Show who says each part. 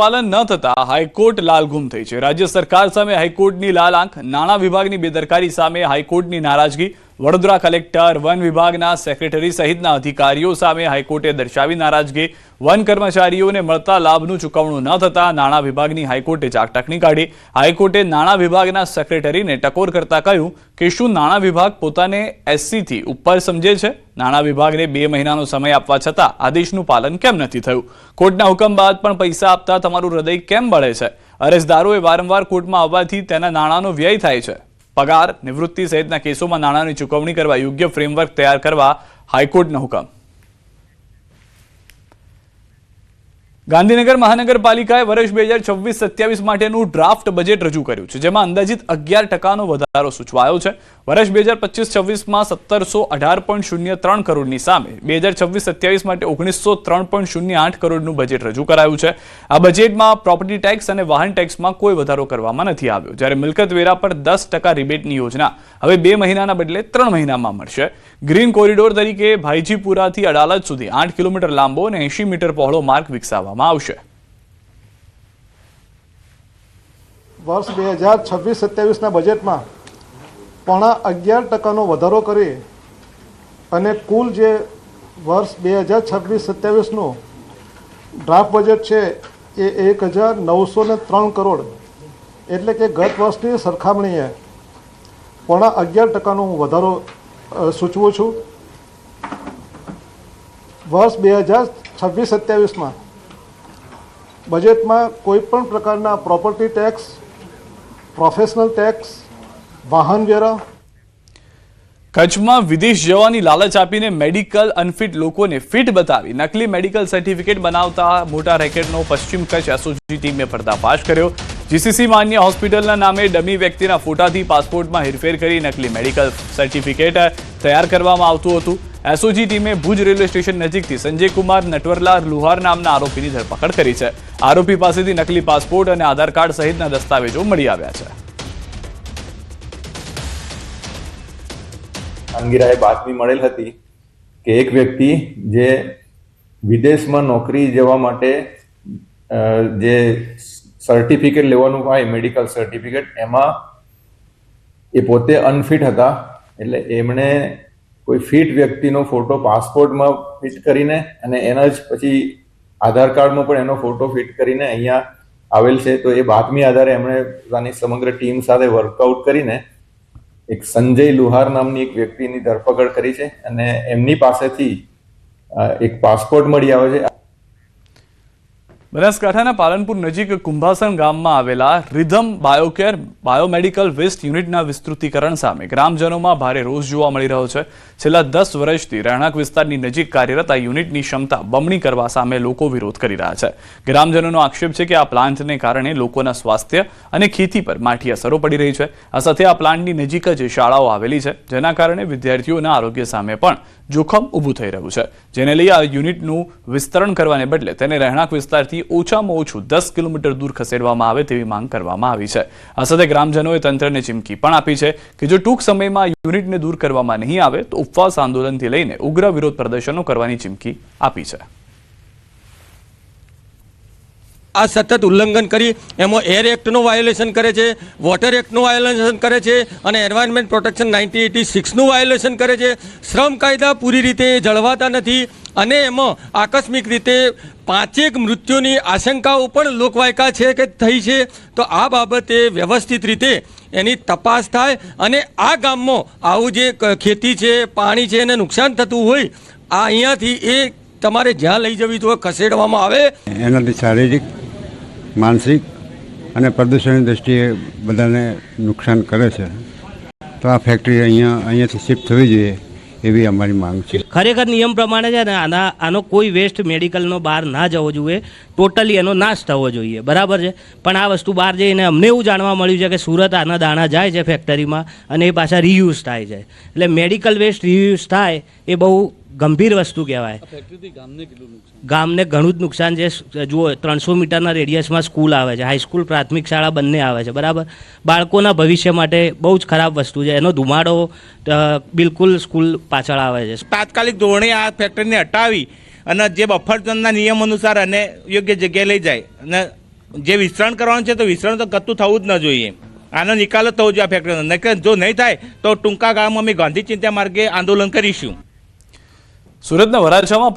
Speaker 1: પાલન ન થતા હાઈકોર્ટ લાલઘુમ થઈ છે. રાજ્ય સરકાર સામે હાઈકોર્ટની લાલ આંખ, નાણાં વિભાગની બેદરકારી સામે હાઈકોર્ટની નારાજગી વડોદરા કલેક્ટર, વન વિભાગના સેક્રેટરી સહિતના અધિકારીઓ સામે હાઈકોર્ટે દર્શાવી નારાજગી. વન કર્મચારીઓને મળતા લાભનું ચૂકવણું ન થતાં નાણાં વિભાગની હાઈકોર્ટે ચાકટાકની કાઢી. હાઈકોર્ટે નાણાં વિભાગના સેક્રેટરીને ટકોર કરતા કહ્યું કે શું નાણાં વિભાગ પોતાને એસસીથી ઉપર સમજે છે? નાણાં વિભાગને બે મહિનાનો સમય આપવા છતાં આદેશનું પાલન કેમ નથી થયું? કોર્ટના હુકમ બાદ પણ પૈસા આપતા તમારું હૃદય કેમ બળે છે? અરજદારોએ વારંવાર કોર્ટમાં આવવાથી તેના નાણાંનો વ્યય થાય છે. પગાર નિવૃત્તિ સહિતના કેસોમાં નાણાંની ચૂકવણી કરવા યોગ્ય ફ્રેમવર્ક તૈયાર કરવા હાઈકોર્ટનો હુકમ. ગાંધીનગર મહાનગરપાલિકાએ વર્ષ બે હજાર છવ્વીસ સત્યાવીસ માટેનું ડ્રાફ્ટ બજેટ રજૂ કર્યું છે, જેમાં અંદાજિત અગિયાર ટકાનો વધારો સૂચવાયો છે. વર્ષ બે હજાર પચીસ છવ્વીસમાં સત્તરસો અઢાર પોઈન્ટ શૂન્ય ત્રણ કરોડની સામે, બે હજાર છવ્વીસ સત્યાવીસ માટે ઓગણીસો ત્રણ પોઈન્ટ શૂન્ય આઠ કરોડનું બજેટ રજૂ કરાયું છે. આ બજેટમાં પ્રોપર્ટી ટેક્સ અને વાહન ટેક્સમાં કોઈ વધારો કરવામાં નથી આવ્યો. જ્યારે મિલકત વેરા પર દસ ટકા રિબેટની યોજના હવે બે મહિનાના બદલે ત્રણ મહિનામાં મળશે. ગ્રીન કોરિડોર તરીકે ભાઈજીપુરાથી અડાલજ સુધી આઠ કિલોમીટર લાંબો અને એંશી મીટર પહોળો માર્ગ વિકસાવવામાં આવશે.
Speaker 2: વર્ષ બે હજાર છવ્વીસ સત્યાવીસના બજેટમાં પોણા અગિયાર ટકાનો વધારો કરી અને કુલ જે વર્ષ બે હજાર છવ્વીસ સત્યાવીસનું ડ્રાફ્ટ બજેટ છે એ એક હજાર નવસો ને ત્રણ કરોડ. એટલે કે ગત વર્ષની સરખામણીએ પોણા અગિયાર ટકાનો હું વધારો સૂચવું છું. વર્ષ બે હજાર છવ્વીસ સત્યાવીસમાં બજેટમાં કોઈ પણ પ્રકારના પ્રોપર્ટી ટેક્સ, પ્રોફેશનલ ટેક્સ, વાહન વેરા
Speaker 1: કચ્છમાં વિદેશ જવાની લાલચ આપીને મેડિકલ અનફિટ લોકોને ફિટ બતાવી નકલી મેડિકલ સર્ટિફિકેટ બનાવતા મોટા રેકેટનો પશ્ચિમ કચ્છ એસઓજી ટીમે પર્દાફાશ કર્યો. જીસીસી માન્ય હોસ્પિટલના નામે ડમી વ્યક્તિના ફોટાથી પાસપોર્ટમાં હેરફેર કરી નકલી મેડિકલ સર્ટિફિકેટ તૈયાર કરવામાં આવતું હતું. એસઓજી ટીમે ભુજ રેલવે સ્ટેશન નજીકથી સંજય કુમાર નટવરલાલ લુહાર નામના આરોપીની ધરપકડ કરી છે. આરોપી પાસેથી નકલી પાસપોર્ટ અને આધાર કાર્ડ સહિતના દસ્તાવેજો મળી આવ્યા છે.
Speaker 3: અંગીરાએ બાતમી મળેલ હતી કે એક વ્યક્તિ જે વિદેશમાં નોકરી જવા માટે જે સર્ટિફિકેટ લેવાનું હોય, મેડિકલ સર્ટિફિકેટ, એમાં એ પોતે અનફિટ હતા. એટલે એમણે કોઈ ફિટ વ્યક્તિનો ફોટો પાસપોર્ટમાં ફિટ કરીને અને એના જ પછી આધાર કાર્ડમાં પણ એનો ફોટો ફિટ કરીને અહીંયા આવેલ છે. તો એ બાતમી આધારે એમણે પોતાની સમગ્ર ટીમ સાથે વર્કઆઉટ કરીને એક સંજય લુહાર નામની એક વ્યક્તિની ધરપકડ કરી છે અને એમની પાસેથી એક પાસપોર્ટ મળી આવે છે.
Speaker 1: બનાસકાંઠાના પાલનપુર નજીક કુંભાસણ ગામમાં આવેલા રિધમ બાયોકેર બાયોમેડિકલ વેસ્ટ યુનિટના વિસ્તૃતિકરણ સામે ગ્રામજનોમાં ભારે રોષ જોવા મળી રહ્યો છે. છેલ્લા દસ વર્ષથી રહેણાંક વિસ્તારની નજીક કાર્યરત આ યુનિટની ક્ષમતા બમણી કરવા સામે લોકો વિરોધ કરી રહ્યા છે. ગ્રામજનોનો આક્ષેપ છે કે આ પ્લાન્ટને કારણે લોકોના સ્વાસ્થ્ય અને ખેતી પર માઠી અસરો પડી રહી છે. આ સાથે આ પ્લાન્ટની નજીક જ શાળાઓ આવેલી છે, જેના કારણે વિદ્યાર્થીઓના આરોગ્ય સામે પણ જોખમ ઊભું થઈ રહ્યું છે. જેને લઈ આ યુનિટનું વિસ્તરણ કરવાને બદલે તેને રહેણાંક વિસ્તારથી ઓછામાં ઓછું દસ કિલોમીટર દૂર ખસેડવામાં આવે તેવી માંગ કરવામાં આવી છે. આ સાથે ગ્રામજનોએ તંત્રને ચીમકી પણ આપી છે કે જો ટૂંક સમયમાં યુનિટને દૂર કરવામાં નહીં આવે તો ઉપવાસ આંદોલનથી લઈને ઉગ્ર વિરોધ પ્રદર્શનો કરવાની ચીમકી આપી છે.
Speaker 4: આ સતત ઉલ્લંઘન કરી, એમાં એર એક્ટનું વાયોલેશન કરે છે વોટર એક્ટનું વાયોલેશન કરે છે અને એન્વાયરમેન્ટ પ્રોટેક્શન નાઇન્ટી એટી સિક્સનું વાયોલેશન કરે છે. શ્રમ કાયદા પૂરી રીતે જળવાતા નથી અને એમાં આકસ્મિક રીતે પાંચેક મૃત્યુની આશંકાઓ પણ લોકવાયકા છે કે થઈ છે. તો આ બાબતે વ્યવસ્થિત રીતે એની તપાસ થાય અને આ ગામમાં આવું જે ખેતી છે, પાણી છે, એને નુકસાન થતું હોય, આ અહીંયાથી એ તમારે જ્યાં લઈ જવી જોઈએ ખસેડવામાં આવે.
Speaker 5: એનાથી શારીરિક માનસિક અને પ્રદૂષણની દ્રષ્ટિએ બધાને નુકસાન કરે છે. તો આ ફેક્ટરી અહીંયા, અહીંયાથી શિફ્ટ થવી જોઈએ એવી અમારી માંગ છે.
Speaker 6: ખરેખર નિયમ પ્રમાણે છે ને, આના, આનો કોઈ વેસ્ટ મેડિકલનો બહાર ના જવો જોઈએ. ટોટલી એનો નાશ થવો જોઈએ. બરાબર છે? પણ આ વસ્તુ બહાર જઈને અમને એવું જાણવા મળ્યું છે કે સુરત આના દાણા જાય છે ફેક્ટરીમાં અને એ પાછા રિયુઝ થાય છે. એટલે મેડિકલ વેસ્ટ રિયુઝ થાય એ બહુ ગંભીર વસ્તુ કહેવાય. ગામને ઘણું જ નુકસાન છે. જુઓ ત્રણસો મીટરના રેડિયસમાં સ્કૂલ આવે છે. હાઈસ્કૂલ પ્રાથમિક શાળા બંને આવે છે. બરાબર? બાળકોના ભવિષ્ય માટે બહુ જ ખરાબ વસ્તુ છે. એનો ધુમાડો બિલકુલ સ્કૂલ પાછળ આવે છે.
Speaker 7: તાત્કાલિક ધોરણે આ ફેક્ટરીને હટાવી અને જે બફર ઝોનના નિયમ અનુસાર અને યોગ્ય જગ્યાએ લઈ જાય અને જે વિસ્તરણ કરવાનું છે તો વિસ્તરણ તો કતું થવું જ ન જોઈએ. આનો નિકાલ જ થવો જોઈએ આ ફેક્ટરીનો. નહીંતર જો નહીં થાય તો ટૂંકા ગાળામાં અમે ગાંધી ચિંતા માર્ગે આંદોલન કરીશું.
Speaker 1: સુરતના વરાછામાં